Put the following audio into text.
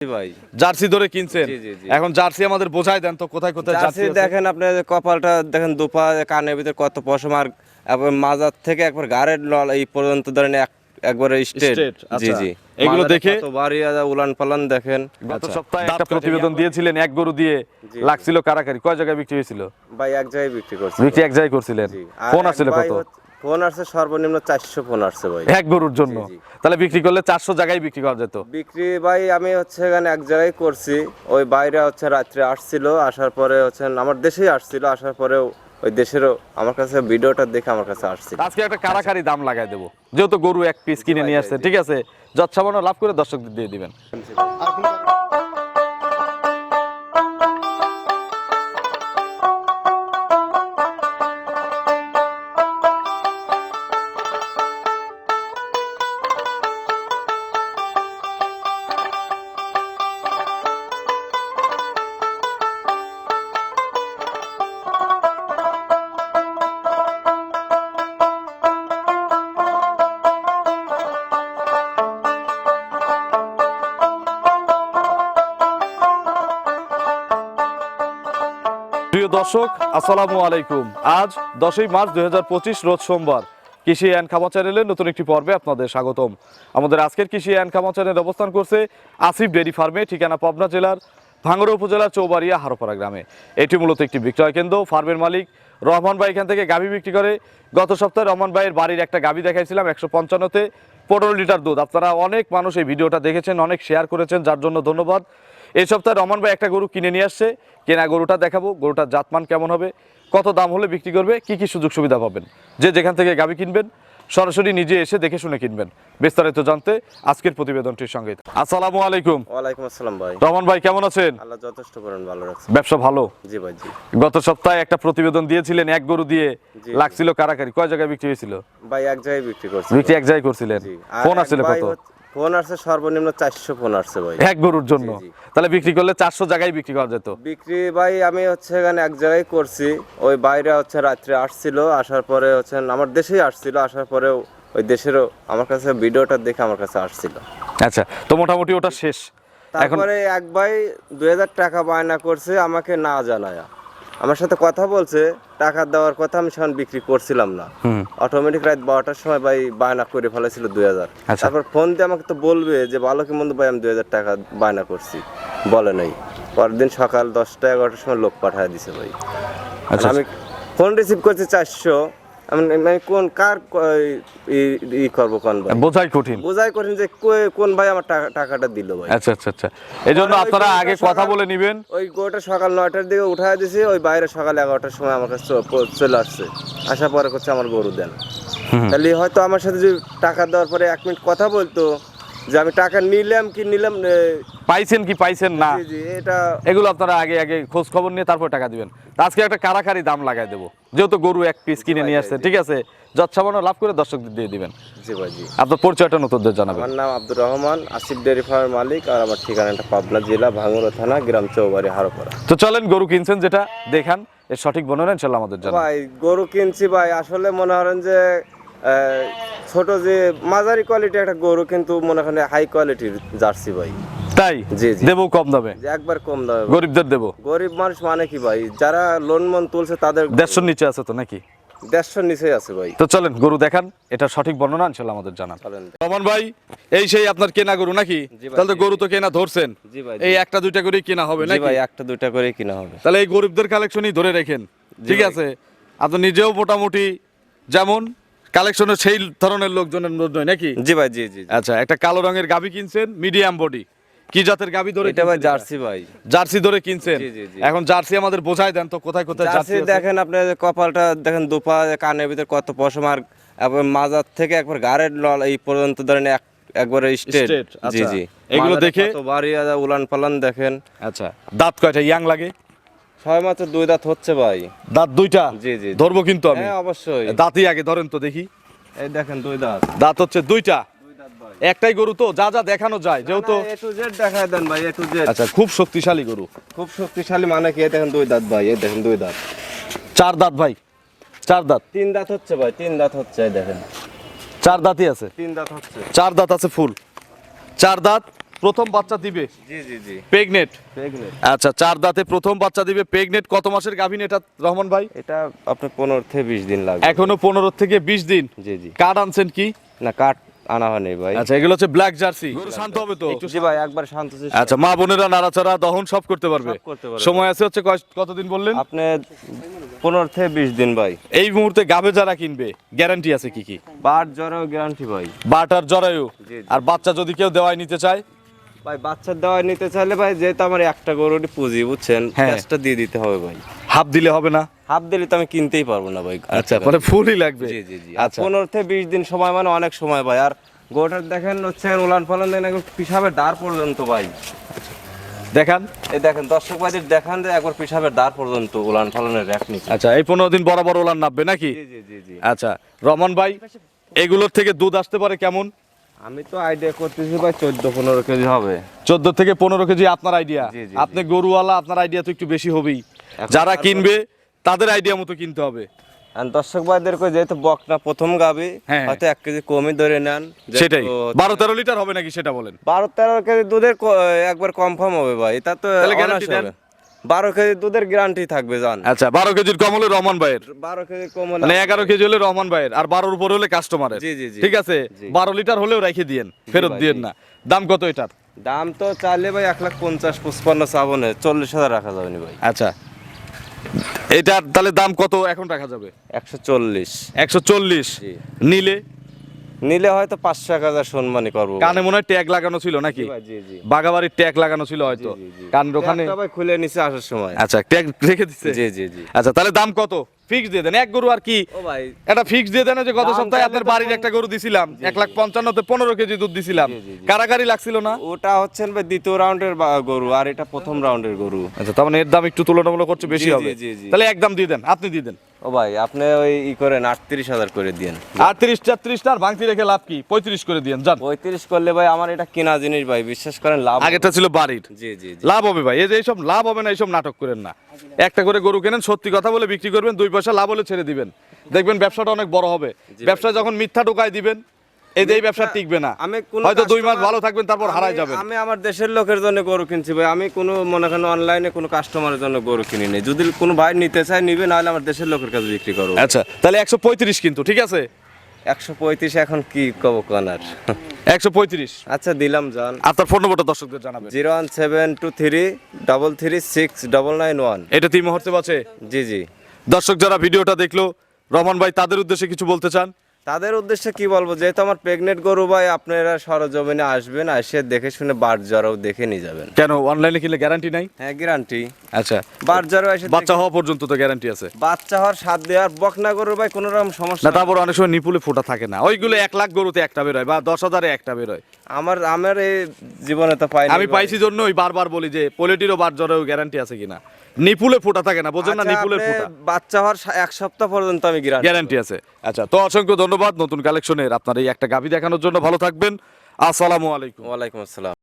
জি ভাই। জার্সি ধরে কিনছেন? জি, জি, জি। এখন জার্সি আমাদের বোঝাই দেন তো কোথায় কোথায় জার্সি জার্সি দেখেন আপনার কপালটা দেখেন দুপা কানের ভিতরে কত পশম আর মাজার থেকে একবার গাড়ের লল এই পর্যন্ত ধরেন এক একবারে স্টেট। জি। জি। এগুলো দেখে- বাড়ি উলান পালান দেখেন। গত। সপ্তাহে একটা প্রতিবেদন দিয়েছিলেন এক গরু দিয়ে লাগছিল কারাকারি। কয় জায়গায় বিক্রি হয়েছিল? ভাই এক জায়গায় বিক্রি করছি বিক্রি এক জায়গায় করছিলেন। ফোন আসছিল ভাই কত? ফোন আসছে সর্বনিম্ন চারশো ফোন আসছে ভাই। এক গরুর জন্য। তাহলে বিক্রি করলে চারশো জায়গায় বিক্রি করা যেত? বিক্রি ভাই আমি হচ্ছে এখানে এক জায়গায় করছি। ওই বাইরে হচ্ছে রাত্রে আসছিল আসার পরে হচ্ছে আমার দেশেই আসছিল আসার পরে ওই দেশেরও আমার কাছে ভিডিওটা দেখে আমার কাছে আসছিল আজকে একটা কারাকারি দাম লাগাই দেবো। যেহেতু গরু এক পিস কিনে নিয়ে আসছে ঠিক আছে? যৎসামান্য লাভ করে দর্শকদের দিয়ে দিবেন। দর্শক, আসসালামু আলাইকুম। আজ দশই মার্চ দুই রোজ সোমবার। কৃষি অ্যান্ড খামা চ্যানেলের নতুন একটি পর্বে আপনাদের স্বাগতম। আমাদের আজকের কৃষি অ্যান্ড খামা চ্যানেল অবস্থান করছে আসিফ ডেরি ফার্মে, ঠিকানা পাবনা জেলার ভাঙ্গড়া উপজেলার চৌবাড়িয়া, হারোপাড়া গ্রামে। এটি মূলত একটি বিক্রয় কেন্দ্র, ফার্মের মালিক রহমান ভাই এখান থেকে গাভী বিক্রি করে। গত সপ্তাহে রহমান ভাইয়ের বাড়ির একটা গাভী দেখাইছিলাম একশো পঞ্চান্নতে, পনেরো লিটার দুধ। আপনারা অনেক মানুষ এই ভিডিওটা দেখেছেন, অনেক শেয়ার করেছেন, যার জন্য ধন্যবাদ। এই সপ্তাহে রহমান ভাই একটা গরু কিনে নিয়ে আসছে। কেনা গরুটা দেখাবো গরুটার জাতমান কেমন হবে কত দাম হলে বিক্রি করবে কি কি সুযোগ সুবিধা পাবেন। যে যেখান থেকে গাভী কিনবেন সরাসরি নিজে এসে দেখে শুনে কিনবেন। বিস্তারিত জানতে আজকের প্রতিবেদনটির সঙ্গে আসসালামু আলাইকুম। ওয়ালাইকুম আসসালাম ভাই। রহমান ভাই কেমন আছেন? আল্লাহ যথেষ্ট করেন ভালো রাখছে। ব্যবসা ভালো? জি ভাই জি। গত সপ্তাহে একটা প্রতিবেদন দিয়েছিলেন এক গরু দিয়ে। লাগছিল কারাকারি। কয় জায়গায় বিক্রি হয়েছিল? ভাই এক জায়গায় বিক্রি করছি বিক্রি এক জায়গায় করছিলেন। জি ফোন আসছিল কত? ফোন আসছে সর্বনিম্ন চারশো ফোন আসছে ভাই। এক গরুর জন্য। তাহলে বিক্রি করলে চারশো জায়গায় বিক্রি করা যেত? বিক্রি ভাই আমি হচ্ছে এখানে এক জায়গায় করছি। ওই বাইরে হচ্ছে রাত্রে আসছিল আসার পরে হচ্ছে আমার দেশেই আসছিল আসার পরে ওই দেশেরও আমার কাছে ভিডিওটা দেখে আমার কাছে আসছিল। আচ্ছা তো মোটামুটি ওটা শেষ। তারপরে এক ভাই দুই হাজার টাকা বায়না করছে আমাকে না জানায়া। আমার সাথে কথা বলছে টাকা দেওয়ার কথা আমি সেখানে বিক্রি করছিলাম না। অটোমেটিক রাত বারোটার সময় ভাই বায়না করে ফেলেছিল দুই হাজার। আচ্ছা। তারপর ফোন দিয়ে আমাকে তো বলবে যে ভালো কি মন্দ ভাই আমি দুই হাজার টাকা বায়না করছি। বলে নাই। পরের দিন সকাল দশটা এগারোটার সময় লোক পাঠায় দিছে ভাই। আচ্ছা। আমি ফোন রিসিভ করছি চারশো। আমি কোন কার ই- করব কোন ভাই? বোঝাই কঠিন। বোঝাই কঠিন যে কোন ভাই আমার টাকাটা দিল ভাই। আচ্ছা আচ্ছা আচ্ছা। এই জন্য আপনারা আগে কথা বলে নেবেন। ওই গোটা সকাল নয়টার দিকে উঠায় দিছি ওই বাইরে সকাল এগারোটার সময় আমার কাছে চলে আসছে। আসার পরে করছে আমার গরু দেন। তাহলে হয়তো আমার সাথে যদি টাকা দেওয়ার পরে এক মিনিট কথা বলতো যে আমি টাকা নিলাম কি নিলাম পাইছেন কি পাইছেন না? এটা এগুলো আপনারা আগে আগে খোঁজ খবর নিয়ে তারপর টাকা দিবেন। আজকে একটা কারাকারি দাম লাগাই দেবো। যেহেতু গরু এক পিস কিনে নিয়ে আসছে ঠিক আছে? যৎসামান্য লাভ করে দর্শকদের দিয়ে দিবেন। জি ভাই জি। আপনার পরিচয়টা নতুনদের জানাবেন। আমার নাম আব্দুর রহমান আসিফ ডেয়ারি ফার্মের মালিক আর আমার ঠিকানাটা পাবনা জেলা ভাঙ্গুরা থানা গ্রাম চৌবাড়ি হারোপাড়া। তো চলেন গরু কিনছেন যেটা দেখান এর সঠিক বর্ণনা ইনশাল্লাহ আমাদের জানাবেন ভাই গরু কিনছি ভাই আসলে মনে করেন যে ছোট যে মাঝারি কোয়ালিটি একটা গরু কিন্তু মনে করেন হাই কোয়ালিটির জার্সি ভাই। তাই? জি। দেবো কম দামে? যে একবার কম দামে। গরিবদের দেবো। গরিব মানুষ মানে কি ভাই? যারা লোন মন তুলছে তাদের দেড়শোর নিচে আছে তো নাকি? দেড়শোর নিচেই আছে ভাই। তো চলেন গরু দেখান। এটা সঠিক বর্ণনা ইনশাল্লাহ আমাদের জানান। রমান ভাই এই সেই আপনার কেনা গরু নাকি? তাহলে গরু তো কেনা ধরছেন। এই একটা দুইটা করেই কেনা হবে নাকি? ভাই একটা দুইটা করে কিনা হবে। তাহলে এই গরিবদের কালেকশনই ধরে রেখেন। ঠিক আছে? আপনি নিজেও মোটামুটি যেমন কালেকশনের সেই ধরনের লোকজনের নয় নাকি? জি ভাই জি জি। আচ্ছা একটা কালো রঙের গাবি কিনছেন মিডিয়াম বডি কি জাতের গাবি ধরে এটা ভাই জার্সি ভাই। জার্সি ধরে কিনছেন। এখন জার্সি আমাদের বোঝাই দেন তো কোথায় কোথায় জার্সি দেখেন আপনার কপালটা দেখেন দুপা কানের ভিতরে কত পশম আর মাজার থেকে একবার গাড়ের লল এই পর্যন্ত ধরেন এক একবারে স্টেট জি আচ্ছা। জি। এগুলো দেখে- কত বাড়ি উলান পালান দেখেন। আচ্ছা। দাঁত কয়টা? ইয়াং লাগে? ছয় মাত্র দুই দাঁত হচ্ছে ভাই। দাঁত দুইটা? জি, জি। ধরবো কিন্তু আমি। হ্যাঁ অবশ্যই। দাঁতই আগে ধরেন তো দেখি। এই দেখেন দুই দাঁত। দাঁত হচ্ছে দুইটা। দুই দাঁত একটাই গরু তো যা যা দেখানো যায় যেহেতু এ টু জেড দেখায় দেন ভাই এ টু জেড। আচ্ছা খুব শক্তিশালী গরু। খুব শক্তিশালী মানে কি? এই দেখেন দুই দাঁত ভাই এই দেখেন দুই দাঁত। চার দাঁত ভাই চার দাঁত। তিন দাঁত হচ্ছে ভাই তিন দাঁত হচ্ছে এই দেখেন। চার দাঁতই আছে। তিন দাঁত হচ্ছে। চার দাঁত আছে ফুল। চার দাঁত প্রথম বাচ্চা দিবে? জি জি জি। প্রেগনেট প্রেগনেন্ট আচ্ছা চার দাঁতে প্রথম বাচ্চা দিবে প্রেগনেট কত মাসের গাভিন এটা রহমান ভাই? এটা আপনার পনেরো থেকে বিশ দিন লাগবে। এখনও পনেরো থেকে বিশ দিন? জি জি। কার্ড আনছেন কি? না কাঠ আনা হয়নি ভাই। আচ্ছা এগুলো হচ্ছে ব্ল্যাক জার্সি গরু শান্ত হবে তো? জি ভাই একবার শান্ত। আচ্ছা মা বোনেরা নাড়াচাড়া দহন সব করতে পারবে। সময় আছে হচ্ছে কতদিন বললেন? আপনি পনেরো থেকে বিশ দিন ভাই। এই মুহূর্তে গাবে যারা কিনবে গ্যারান্টি আছে কি কি? বার জ্বরেও গ্যারান্টি ভাই। বাটার জরায়ু জি, জি। আর বাচ্চা যদি কেউ দেওয়াই নিতে চায় ভাই বাচ্চার দেওয়া নিতে চাইলে ভাই যেহেতু আমার একটা গরুর পুঁজি বুঝছেন। ক্যাশটা দিয়ে দিতে হবে ভাই। হাফ দিলে হবে না? হাফ দিলে তো আমি কিনতেই পারব না ভাই। আচ্ছা মানে ফুলই লাগবে। জি জি জি। আচ্ছা। পনেরো থেকে বিশ দিন সময় মানে অনেক সময় ভাই। আর গোটার দেখেন হচ্ছে উলান পালান দেন পিসাবের দাঁড় পর্যন্ত ভাই। দেখান। এই দেখেন দর্শক ভাইদের দেখান যে একবার পিসাবের দাঁড় পর্যন্ত উলান পালানের র্যাক নিচে আচ্ছা এই পনেরো দিন বরাবর ওলান নামবে নাকি? জি জি জি। আচ্ছা রমন ভাই এগুলোর থেকে দুধ আসতে পারে কেমন? আমি তো আইডিয়া করতেছি ভাই চোদ্দ পনেরো কেজি হবে। চোদ্দ থেকে পনেরো কেজি আপনার আইডিয়া আপনি গরুওয়ালা আপনার আইডিয়া তো একটু বেশি হবেই। যারা কিনবে তাদের আইডিয়া মতো কিনতে হবে। দর্শক ভাইদেরকে যেহেতু বকনা প্রথম গাবি হ্যাঁ। হয়তো এক কেজি কমই ধরে নেন। সেটাই। বারো তেরো লিটার হবে নাকি সেটা বলেন? বারো তেরো কেজি দুধের একবার কনফার্ম হবে ভাই। এটা তো তাহলে বারো কেজি দুধের গ্যারান্টি থাকবে জান। আচ্ছা বারো কেজির কম হলে রহমান ভাইয়ের। বারো কেজি কম হলে মানে এগারো কেজি হলে রহমান ভাইয়ের আর বারোর উপর হলে কাস্টমারের জি, জি, জি। ঠিক আছে? বারো লিটার হলেও রেখে দিয়েন ফেরত দিয়েন না। দাম কত এটার? দাম তো চাইলে ভাই এক লাখ পঞ্চাশ পঁচপান্ন চাবনে চল্লিশ হাজার রাখা যাবে ভাই। আচ্ছা। এটার তাহলে দাম কত এখন রাখা যাবে? একশো চল্লিশ। একশো চল্লিশ। নিলে নিলে হয়তো পাঁচশো এক হাজার সম্মানই করব। কানে মনে হয় ট্যাগ লাগানো ছিল নাকি? বাগাবাড়ির ট্যাগ লাগানো ছিল হয়তো। জি। ওখানে খুলে নিচে আসার সময়। আচ্ছা ট্যাগ রেখে দিচ্ছে জি জি জি। আচ্ছা তাহলে দাম কত? ফিক্স দিয়ে দেন। এক গরু আর কি? ফিক্স দিয়ে দেন যে গত সপ্তাহে আপনার বাড়ির একটা গরু দিছিলাম। এক লাখ পঞ্চান্নতে পনেরো কেজি দুধ দিছিলাম। কারাগারি লাগছিল না? ওটা হচ্ছেন দ্বিতীয় রাউন্ডের গরু আর এটা প্রথম রাউন্ডের গরু। আচ্ছা তার মানে এর দাম একটু তুলনামূলক করছে বেশি হবে। তাহলে একদম দিয়ে দেন আপনি দিয়ে দেন। ও ভাই আপনি ওই ই করেন আটত্রিশ হাজার করে দিন আটত্রিশ চাত্রিশটা আর ভাঙতি রেখে লাভ কি? পঁয়ত্রিশ করে দিয়েন যান। পঁয়ত্রিশ করলে ভাই আমার এটা কেনা জিনিস ভাই বিশ্বাস করেন লাভ আগেটা ছিল বাড়ির। জি জি জি। লাভ হবে ভাই এই যে এইসব লাভ হবে না এইসব নাটক করেন না। একটা করে গরু কেনেন সত্যি কথা বলে বিক্রি করবেন দুই পয়সা লাভ হলে ছেড়ে দিবেন। দেখবেন ব্যবসাটা অনেক বড় হবে। ব্যবসা যখন মিথ্যা ঢোকায় দিবেন এই যে ব্যবসা টিকবে না। আমি হয়তো দুই মাস ভালো থাকবেন তারপর হারাই যাবেন। আমি আমার দেশের লোকের জন্য গরু কিনছি ভাই। আমি কোনো মনে করেন অনলাইনে কোনো কাস্টমারের জন্য গরু কিনি নেই যদি কোনো ভাই নিতে চায় নিবে নাহলে আমার দেশের লোকের কাছে বিক্রি করব। আচ্ছা তাহলে একশো পঁয়ত্রিশ কিন্তু ঠিক আছে? একশো পঁয়ত্রিশ এখন কি কব কনার? একশো পঁয়ত্রিশ। আচ্ছা দিলাম জান। আপনার ফোন নম্বরটা দর্শকদের জানাবেন। Zero one seven two three double three six double nine one. এটা তিন মুহূর্তে আছে জি জি। দর্শক যারা ভিডিওটা দেখল রহমান ভাই তাদের উদ্দেশ্যে কিছু বলতে চান? তাদের উদ্দেশ্যে কি বলব যেহেতু আমার প্রেগনেন্ট গরু ভাই আপনারা সরজমিনে আসবেন এসে দেখে শুনে বার জ্বরও দেখে নিয়ে যাবেন। কেন অনলাইনে কিনলে গ্যারান্টি নাই? হ্যাঁ গ্যারান্টি আচ্ছা। বার জ্বরও এসে বাচ্চা হওয়া পর্যন্ত তো গ্যারান্টি আছে। বাচ্চা হওয়ার সাত দেওয়ার বকনা গরু ভাই কোনো রকম সমস্যা না তারপর অনেক সময় নিপুলে ফোটা থাকে না। ওইগুলো এক লাখ গরুতে একটা বেরোয় বা দশ হাজারে একটা বেরোয় আমার আমার এই জীবনে তো পাইনি আমি পাইছি জন্য ওই বারবার বলি যে পোলেটিরও বার জ্বরেও গ্যারান্টি আছে কিনা। নিপুলে ফোটা থাকে না বোঝেন না আচ্ছা, নিপুলে ফোটা। বাচ্চা হওয়ার এক সপ্তাহ পর্যন্ত আমি গ্যারান্টি আছে। আচ্ছা তো অসংখ্য ধন্যবাদ। নতুন কালেকশনের আপনার এই একটা গাভী দেখানোর জন্য ভালো থাকবেন। আসসালামু আলাইকুম। ওয়ালাইকুম আসসালাম।